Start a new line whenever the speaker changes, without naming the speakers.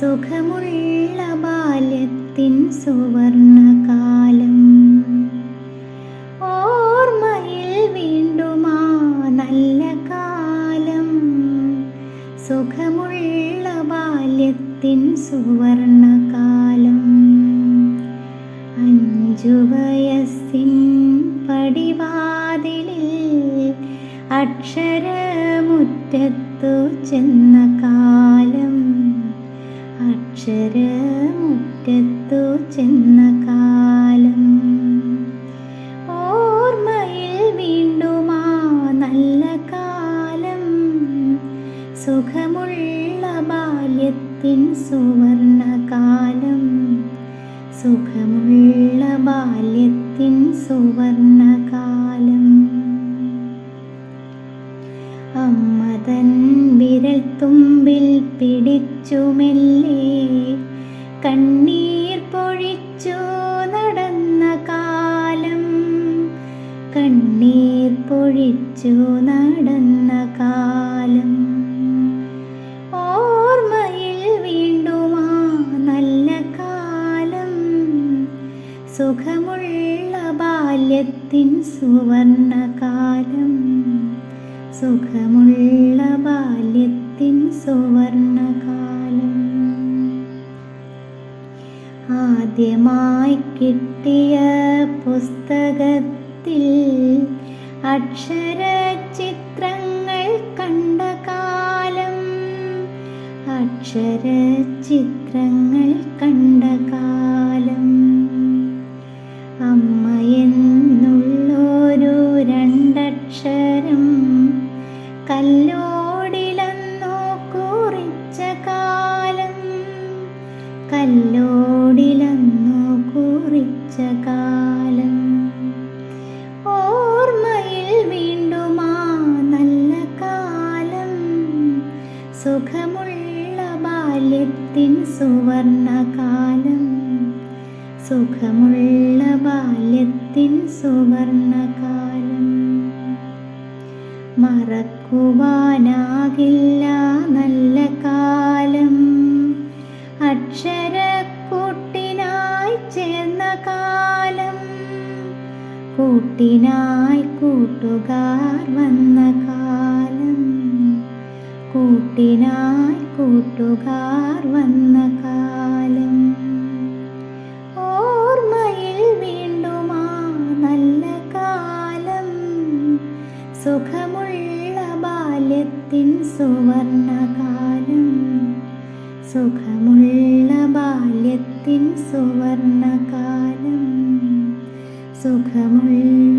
സുഖമുള്ള ബാല്യത്തിൻ സുവർണകാലം. ഓർമ്മയിൽ വീണ്ടുമാ നല്ല കാലം. സുഖമുള്ള ബാല്യത്തിൻ സുവർണകാലം. അഞ്ചു വയസ്സിൻ പടിവാതിലിൽ അക്ഷരമുറ്റത്തു ചെന്ന കാലം. അക്ഷരമുറ്റത്തു ചെന്ന കാലം. ഓർമ്മയിൽ വീണ്ടുമാ നല്ല കാലം. സുഖമുള്ള ബാല്യത്തിൻ സുവർണകാലം സുഖമുള്ള ബാല്യത്തിൻ സുവർണകാലം അമ്മ തൻ വിരൽ തുമ്പിൽ പിടിച്ചു മെല്ലെ കണ്ണീർ പൊഴിച്ചു നടന്ന കാലം. കണ്ണീർ പൊഴിച്ചു നടന്ന കാലം. സുഖമുള്ള ബാല്യത്തിൻ സുവർണകാലം സുഖമുള്ള ബാല്യത്തിൻ ആദ്യമായി കിട്ടിയ പുസ്തകത്തിൽ അക്ഷരചിത്രങ്ങൾ കണ്ട കാലം. അക്ഷരചിത്രങ്ങൾ കണ്ട കാലം. അമ്മയെന്നുള്ളൊരു രണ്ടക്ഷരം കല്ലോടിലെന്നോ കുറിച്ച കാലം. കല്ലോടിലന്നോ കുറിച്ച കാലം ഓർമ്മയിൽ വീണ്ടുമാ നല്ല കാലം. സുഖമുള്ള ബാല്യത്തിൻ സുവർണകാലം. സുഖമുള്ള ബാല്യത്തിൻ സുവർണകാലം. മറക്കുവാനാകില്ല നല്ല കാലം. അക്ഷരക്കൂട്ടിനായി കൂട്ടിനായി കൂട്ടുകാർ വന്ന കാലം. കൂട്ടിനായി കൂട്ടുകാർ വന്ന കാലം. ഓർമ്മയിൽ വീണ്ടും ആ നല്ല കാലം. സുഖമുള്ള ബാല്യത്തിൻ സുവർണകാലം സുഖമുള്ള ബാല്യത്തിൻ സുവർണകാലം സുഖമുള്ള ബാല്യ